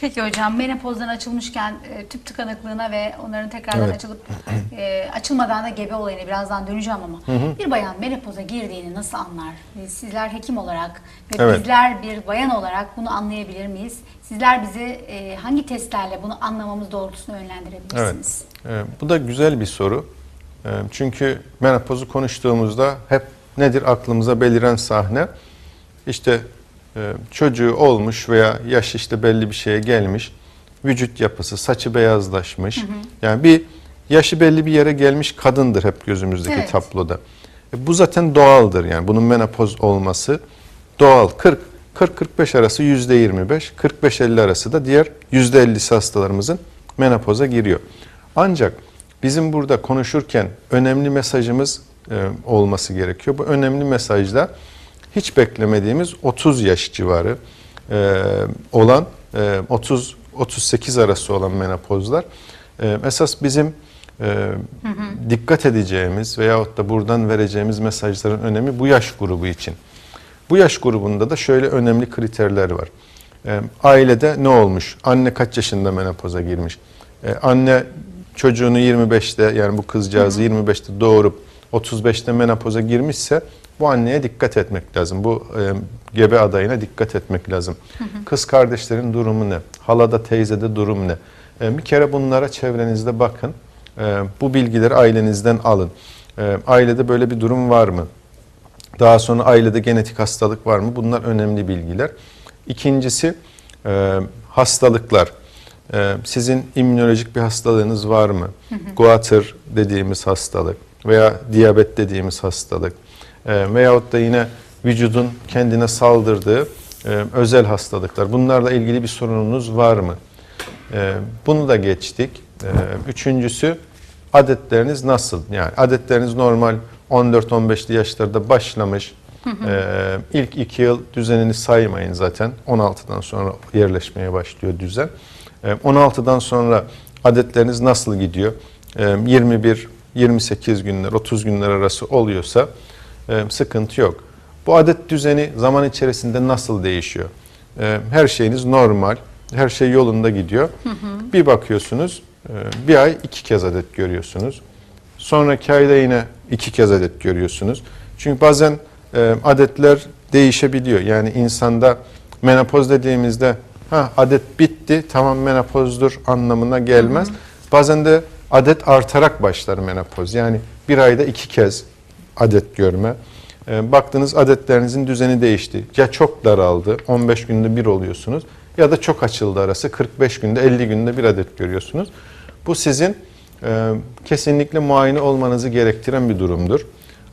Peki hocam menopozdan açılmışken e, tüp tıkanıklığına ve onların tekrardan Evet. açılıp e, açılmadan da gebe olayına birazdan döneceğim ama bir bayan menopoza girdiğini nasıl anlar? E, Sizler hekim olarak ve Evet. bizler bir bayan olarak bunu anlayabilir miyiz? Sizler bizi e, hangi testlerle bunu anlamamız doğrultusunda yönlendirebilirsiniz? Ee, bu da güzel bir soru. Ee, çünkü menopozu konuştuğumuzda hep nedir aklımıza beliren sahne? İşte e, çocuğu olmuş veya yaş işte belli bir şeye gelmiş, vücut yapısı, saçı beyazlaşmış. Yani bir yaşı belli bir yere gelmiş kadındır hep gözümüzdeki Evet. tabloda. E, bu zaten doğaldır yani bunun menopoz olması doğal. 40 40-45 arası %25, 45-50 arası da diğer %50'si hastalarımızın menopoza giriyor. Ancak bizim burada konuşurken önemli mesajımız e, olması gerekiyor. Bu önemli mesajda hiç beklemediğimiz 30 yaş civarı e, olan e, 30 38 arası olan menopozlar e, esas bizim e, dikkat edeceğimiz veyahut da buradan vereceğimiz mesajların önemi bu yaş grubu için. Bu yaş grubunda da şöyle önemli kriterler var. E, ailede ne olmuş? Anne kaç yaşında menopoza girmiş? E, anne çocuğunu 25'te yani bu kızcağızı 25'te doğurup 35'te menopoza girmişse bu anneye dikkat etmek lazım. Bu e, gebe adayına dikkat etmek lazım. Kız kardeşlerin durumu ne? Halada teyzede durum ne? E, bir kere bunlara çevrenizde bakın. E, bu bilgileri ailenizden alın. E, ailede böyle bir durum var mı? Daha sonra ailede genetik hastalık var mı? Bunlar önemli bilgiler. İkincisi e, hastalıklar. E, sizin immünolojik bir hastalığınız var mı? Goiter dediğimiz hastalık veya diyabet dediğimiz hastalık e, veyahut da yine vücudun kendine saldırdığı e, özel hastalıklar. Bunlarla ilgili bir sorununuz var mı? E, bunu da geçtik. E, üçüncüsü adetleriniz nasıl? Yani adetleriniz normal 14-15'li yaşlarda başlamış. Ee, ilk iki yıl düzenini saymayın zaten. 16'dan sonra yerleşmeye başlıyor düzen. Ee, 16'dan sonra adetleriniz nasıl gidiyor? Ee, 21, 28 günler, 30 günler arası oluyorsa e, sıkıntı yok. Bu adet düzeni zaman içerisinde nasıl değişiyor? Her şeyiniz normal, her şey yolunda gidiyor. Bir bakıyorsunuz e, bir ay iki kez adet görüyorsunuz. Sonraki ayda yine iki kez adet görüyorsunuz. Çünkü bazen e, adetler değişebiliyor. Yani insanda menopoz dediğimizde ha adet bitti tamam menopozdur anlamına gelmez. Bazen de adet artarak başlar menopoz. Yani bir ayda iki kez adet görme. E, baktınız adetlerinizin düzeni değişti. Ya çok daraldı 15 günde bir oluyorsunuz ya da çok açıldı arası 45 günde 50 günde bir adet görüyorsunuz. Bu sizin e, kesinlikle muayene olmanızı gerektiren bir durumdur.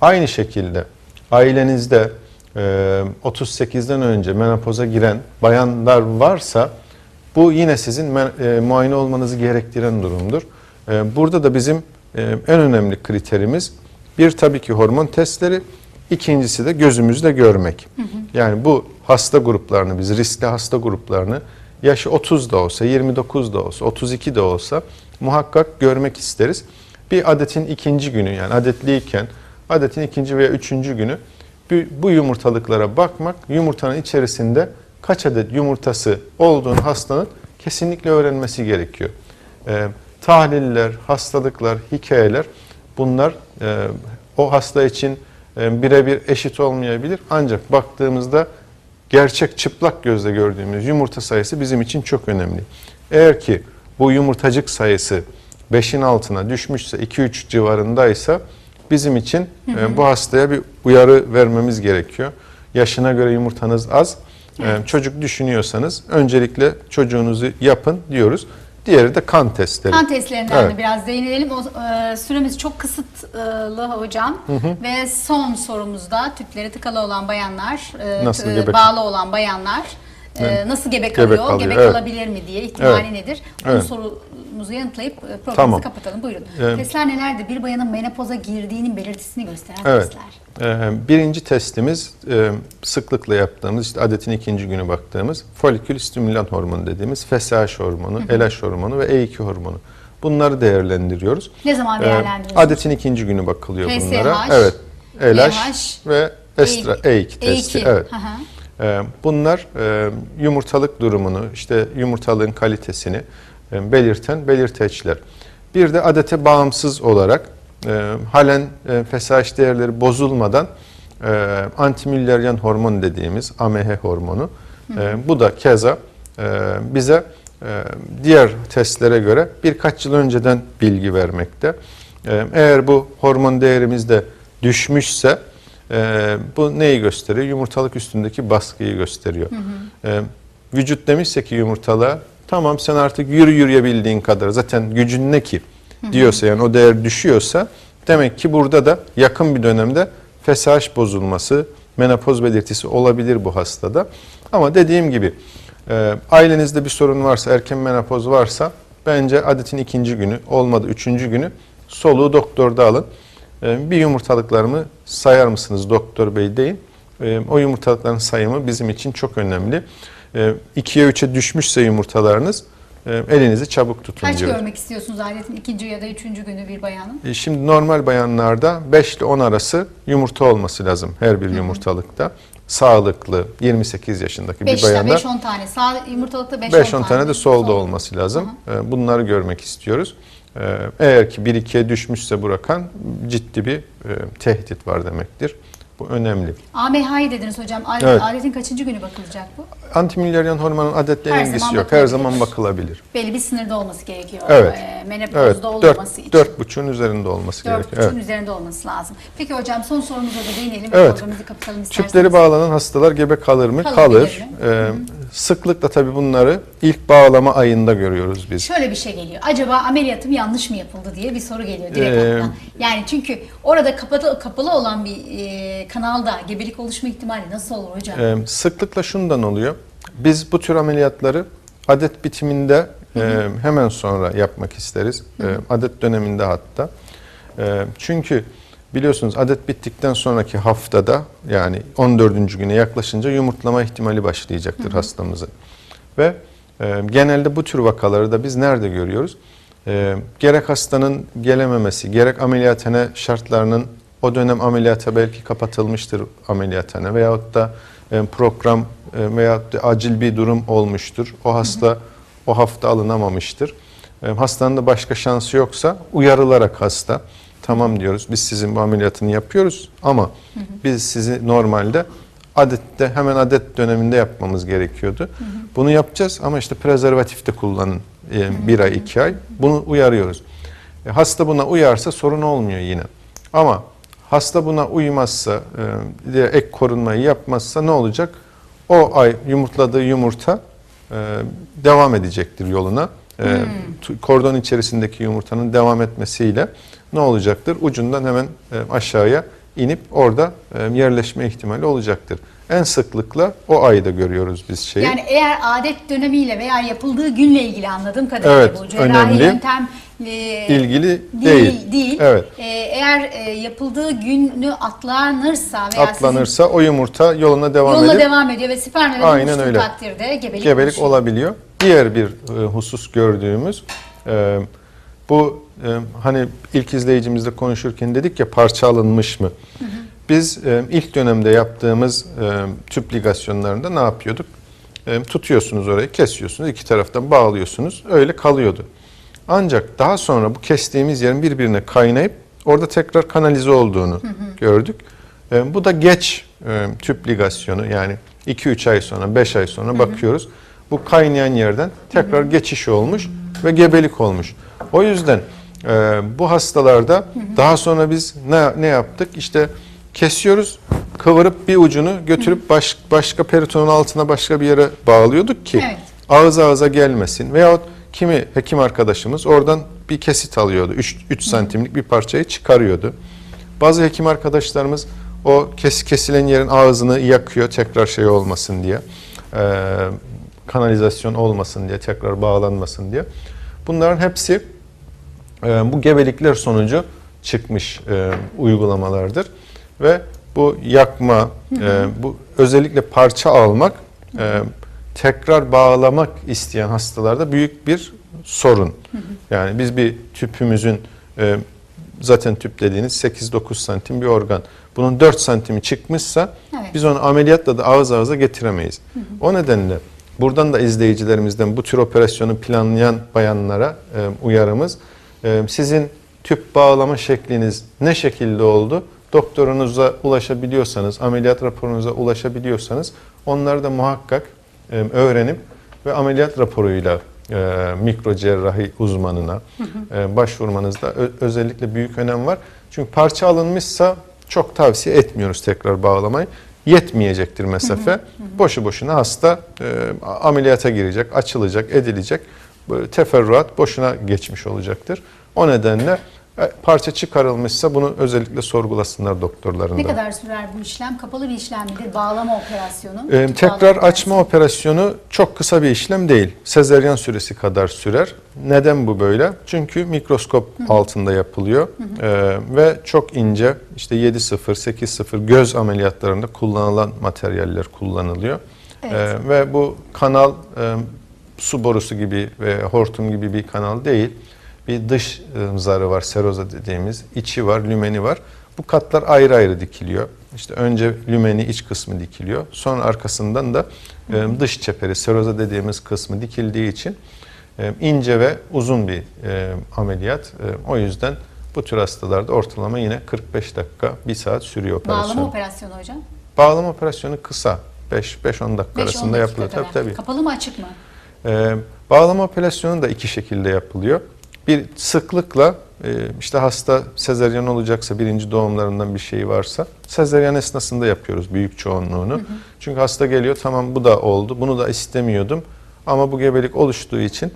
Aynı şekilde ailenizde e, 38'den önce menopoza giren bayanlar varsa bu yine sizin e, muayene olmanızı gerektiren durumdur. E, burada da bizim e, en önemli kriterimiz bir tabii ki hormon testleri, ikincisi de gözümüzle görmek. Yani bu hasta gruplarını biz riskli hasta gruplarını yaşı 30 da olsa, 29 da olsa, 32 de olsa muhakkak görmek isteriz. Bir adetin ikinci günü yani adetliyken adetin ikinci veya üçüncü günü bu- bu yumurtalıklara bakmak, yumurtanın içerisinde kaç adet yumurtası olduğunu hastanın kesinlikle öğrenmesi gerekiyor. Ee, tahliller, hastalıklar, hikayeler bunlar e, o hasta için e, birebir eşit olmayabilir. Ancak baktığımızda gerçek çıplak gözle gördüğümüz yumurta sayısı bizim için çok önemli. Eğer ki bu yumurtacık sayısı 5'in altına düşmüşse 2-3 civarındaysa bizim için e, bu hastaya bir uyarı vermemiz gerekiyor. Yaşına göre yumurtanız az. E, çocuk düşünüyorsanız öncelikle çocuğunuzu yapın diyoruz. Diğeri de kan testleri. Kan testlerinden Evet. de biraz değinelim. O, e, süremiz çok kısıtlı hocam. Ve son sorumuzda tüpleri tıkalı olan bayanlar, e, Nasıl gebe- bağlı olan bayanlar e, Evet. nasıl gebe Gebe kalıyor, gebe, kalıyor, evet. kalabilir mi diye ihtimali Evet. nedir? Onun Evet. sorumuzu yanıtlayıp e, programımızı Tamam. kapatalım. Buyurun. Evet. Testler nelerdir? Bir bayanın menopoza girdiğinin belirtisini gösteren Evet. testler. Ee, birinci testimiz e, sıklıkla yaptığımız işte adetin ikinci günü baktığımüz folikül stimülan hormonu dediğimiz FSH hormonu, LH hormonu ve E2 hormonu. Bunları değerlendiriyoruz. Ne zaman Ee, değerlendiriyorsunuz? adetin ikinci günü bakılıyor FSH, bunlara. Evet. LH LH, ve estra E2 testi. E2. Evet. Hı hı. E, bunlar e, yumurtalık durumunu, işte yumurtalığın kalitesini e, belirten belirteçler. Bir de adete bağımsız olarak e, halen FSH değerleri bozulmadan antimüllerian hormon dediğimiz AMH hormonu. E, bu da keza bize diğer testlere göre birkaç yıl önceden bilgi vermekte. Eğer bu hormon değerimiz de düşmüşse e, bu neyi gösteriyor? Yumurtalık üstündeki baskıyı gösteriyor. E, vücut demişse ki yumurtalığa tamam sen artık yürü yürüyebildiğin kadar zaten gücün ne ki diyorsa yani o değer düşüyorsa demek ki burada da yakın bir dönemde FSH bozulması, menopoz belirtisi olabilir bu hastada. Ama dediğim gibi e, ailenizde bir sorun varsa, erken menopoz varsa bence adetin ikinci günü olmadı üçüncü günü soluğu doktorda alın. E, bir yumurtalıklarımı sayar mısınız doktor bey deyin. E, o yumurtalıkların sayımı bizim için çok önemli. E, ikiye üçe düşmüşse yumurtalarınız e, elinizi çabuk tutun Kaç diyoruz. görmek istiyorsunuz adetin ikinci ya da üçüncü günü bir bayanın? E, Şimdi normal bayanlarda 5 ile 10 arası yumurta olması lazım her bir yumurtalıkta. Sağlıklı 28 yaşındaki bir 5 bayanda 5-10 tane. Sağ yumurtalıkta 5-10 5-10 tane de solda olması lazım. E, Bunları görmek istiyoruz. E, Eğer ki 1-2'ye düşmüşse bu rakam ciddi bir e, tehdit var demektir. Bu önemli. AMH'yi dediniz hocam. Adet, Evet. Adetin kaçıncı günü bakılacak bu? Antimüllerian hormonun adetle Her ilgisi yok. Her zaman bakılabilir. Belli bir sınırda olması gerekiyor. Evet. Ee, Evet, menopozda 4 olmaması için. 4,5'un üzerinde olması Dört gerekiyor. buçuğun Evet. üzerinde olması lazım. Peki hocam son sorumuza da değinelim. Evet. Programımızı kapatalım isterseniz. Tüpleri bağlanan hastalar gebe kalır mı? Kalabilir Kalır. Ee, sıklıkla tabii bunları ilk bağlama ayında görüyoruz biz. Şöyle bir şey geliyor. Acaba ameliyatım yanlış mı yapıldı diye bir soru geliyor direkt Ee, aklına. Yani çünkü orada kapalı, kapalı olan bir e, kanalda gebelik oluşma ihtimali nasıl olur hocam? Ee, sıklıkla şundan oluyor. Biz bu tür ameliyatları adet bitiminde e, hemen sonra yapmak isteriz. E, adet döneminde hatta. E, çünkü biliyorsunuz adet bittikten sonraki haftada yani 14. güne yaklaşınca yumurtlama ihtimali başlayacaktır hastamızın. Ve e, genelde bu tür vakaları da biz nerede görüyoruz? E, gerek hastanın gelememesi, gerek ameliyathane şartlarının o dönem ameliyata belki kapatılmıştır ameliyathane veyahut da e, program e, veyahut da acil bir durum olmuştur. O hasta o hafta alınamamıştır. E, hastanın da başka şansı yoksa uyarılarak hasta tamam diyoruz biz sizin bu ameliyatını yapıyoruz ama biz sizi normalde adette hemen adet döneminde yapmamız gerekiyordu. Bunu yapacağız ama işte prezervatif de kullanın e, bir ay iki ay. Bunu uyarıyoruz. E, hasta buna uyarsa sorun olmuyor yine. Ama hasta buna uymazsa, e, ek korunmayı yapmazsa ne olacak? O ay yumurtladığı yumurta e, devam edecektir yoluna. E, tu- Kordon içerisindeki yumurtanın devam etmesiyle ne olacaktır? Ucundan hemen e, aşağıya inip orada e, yerleşme ihtimali olacaktır. En sıklıkla o ayda görüyoruz biz şeyi. Yani eğer adet dönemiyle veya yapıldığı günle ilgili anladığım kadarıyla Evet, bu cerrahi önemli. yöntem e, İlgili değil. değil. değil. Evet. E, eğer e, yapıldığı günü atlanırsa veya Atlanırsa o yumurta yoluna sizin devam yoluna edip devam ediyor ve spermle Aynen öyle. takdirde gebelik, gebelik oluşuyor. olabiliyor. Diğer bir e, husus gördüğümüz e, bu e, hani ilk izleyicimizle konuşurken dedik ya parça alınmış mı? Biz e, ilk dönemde yaptığımız e, tüp ligasyonlarında ne yapıyorduk? E, tutuyorsunuz orayı, kesiyorsunuz, iki taraftan bağlıyorsunuz. Öyle kalıyordu. Ancak daha sonra bu kestiğimiz yerin birbirine kaynayıp orada tekrar kanalize olduğunu gördük. E, bu da geç e, tüp ligasyonu yani 2-3 ay sonra, 5 ay sonra bakıyoruz. Bu kaynayan yerden tekrar geçiş olmuş ve gebelik olmuş. O yüzden e, bu hastalarda daha sonra biz ne, ne yaptık? İşte kesiyoruz, kıvırıp bir ucunu götürüp baş, başka peritonun altına başka bir yere bağlıyorduk ki Evet. ağız ağıza gelmesin. Veyahut kimi hekim arkadaşımız oradan bir kesit alıyordu. 3 santimlik bir parçayı çıkarıyordu. Bazı hekim arkadaşlarımız o kes, kesilen yerin ağzını yakıyor tekrar şey olmasın diye. Ee, kanalizasyon olmasın diye, tekrar bağlanmasın diye. Bunların hepsi e, bu gebelikler sonucu çıkmış e, uygulamalardır. Ve bu yakma, e, bu özellikle parça almak, e, tekrar bağlamak isteyen hastalarda büyük bir sorun. Yani biz bir tüpümüzün e, zaten tüp dediğiniz 8-9 santim bir organ. Bunun 4 santimi çıkmışsa Evet. biz onu ameliyatla da ağız ağıza getiremeyiz. O nedenle buradan da izleyicilerimizden bu tür operasyonu planlayan bayanlara e, uyarımız sizin tüp bağlama şekliniz ne şekilde oldu? Doktorunuza ulaşabiliyorsanız, ameliyat raporunuza ulaşabiliyorsanız onları da muhakkak e, öğrenip ve ameliyat raporuyla e, mikro cerrahi uzmanına e, başvurmanızda ö- özellikle büyük önem var. Çünkü parça alınmışsa çok tavsiye etmiyoruz tekrar bağlamayı. Yetmeyecektir mesafe. Boşu boşuna hasta e, ameliyata girecek, açılacak, edilecek. Teferruat boşuna geçmiş olacaktır. O nedenle e, parça çıkarılmışsa bunu özellikle sorgulasınlar doktorlarında. Ne kadar sürer bu işlem? Kapalı bir işlem midir? Bağlama operasyonu. Ee, tekrar bağlama açma operasyonu çok kısa bir işlem değil. Sezeryan süresi kadar sürer. Neden bu böyle? Çünkü mikroskop altında yapılıyor Ee, ve çok ince işte 7-0, 8-0 göz ameliyatlarında kullanılan materyaller kullanılıyor. Evet. Ee, ve bu kanal e, su borusu gibi ve hortum gibi bir kanal değil. Bir dış e, zarı var, seroza dediğimiz. içi var, lümeni var. Bu katlar ayrı ayrı dikiliyor. İşte önce lümeni iç kısmı dikiliyor. Sonra arkasından da e, dış çeperi, seroza dediğimiz kısmı dikildiği için e, ince ve uzun bir ameliyat. O yüzden bu tür hastalarda ortalama yine 45 dakika, 1 saat sürüyor operasyon. Bağlama operasyonu hocam. Bağlama operasyonu kısa. 5-10 dakika 5-10 arasında yapılıyor. Tabii tabii. Kapalı mı açık mı? Ee, bağlama operasyonu da iki şekilde yapılıyor. Bir sıklıkla e, işte hasta sezeryan olacaksa birinci doğumlarından bir şey varsa sezeryan esnasında yapıyoruz büyük çoğunluğunu. Çünkü hasta geliyor tamam bu da oldu bunu da istemiyordum ama bu gebelik oluştuğu için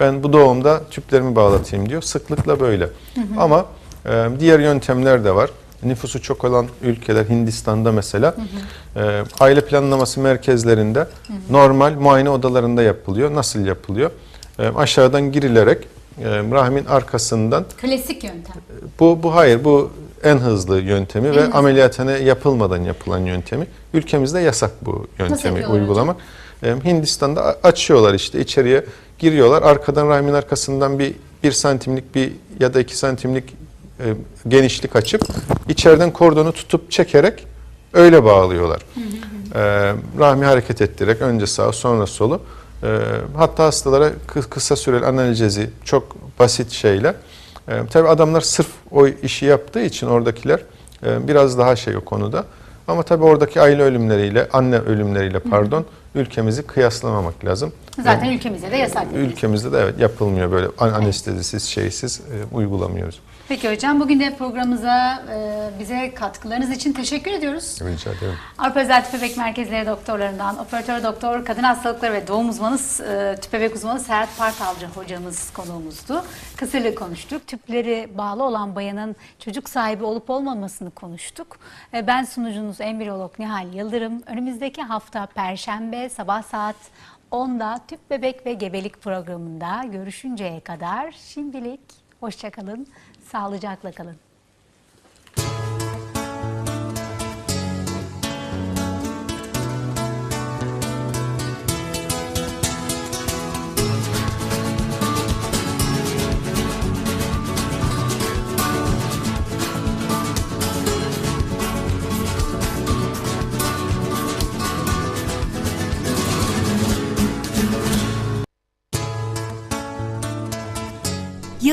ben bu doğumda tüplerimi bağlatayım diyor. Sıklıkla böyle. Ama e, diğer yöntemler de var. Nüfusu çok olan ülkeler Hindistan'da mesela e, aile planlaması merkezlerinde normal muayene odalarında yapılıyor. Nasıl yapılıyor? E, aşağıdan girilerek e, rahmin arkasından Klasik yöntem. bu bu hayır bu en hızlı yöntemi ve hızlı. ameliyathane yapılmadan yapılan yöntemi. Ülkemizde yasak bu yöntemi uygulamak. E, Hindistan'da açıyorlar işte içeriye giriyorlar. Arkadan rahmin arkasından bir bir santimlik bir ya da iki santimlik e, genişlik açıp içeriden kordonu tutup çekerek öyle bağlıyorlar. E, rahmi hareket ettirerek önce sağ sonra solu. E, hatta hastalara kı- kısa süreli analjezi çok basit şeyle. E, tabii adamlar sırf o işi yaptığı için oradakiler e, biraz daha şey o konuda. Ama tabii oradaki aile ölümleriyle, anne ölümleriyle pardon, ülkemizi kıyaslamamak lazım. Zaten ülkemizde de yasak. Ülkemizde de evet yapılmıyor böyle an- anestezisiz şeysiz e, uygulamıyoruz. Peki hocam bugün de programımıza e, bize katkılarınız için teşekkür ediyoruz. Rica ederim. Avrupa Özel Tüp Bebek Merkezleri doktorlarından operatör doktor, kadın hastalıkları ve doğum uzmanı, e, tüp bebek uzmanı Serhat Partalcı hocamız konuğumuzdu. Kısırlığı konuştuk. Tüpleri bağlı olan bayanın çocuk sahibi olup olmamasını konuştuk. E, ben sunucunuz embriyolog Nihal Yıldırım. Önümüzdeki hafta Perşembe sabah saat 10'da Tüp Bebek ve Gebelik programında görüşünceye kadar şimdilik hoşçakalın, sağlıcakla kalın.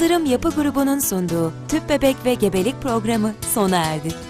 Yıldırım Yapı Grubu'nun sunduğu Tüp Bebek ve Gebelik programı sona erdi.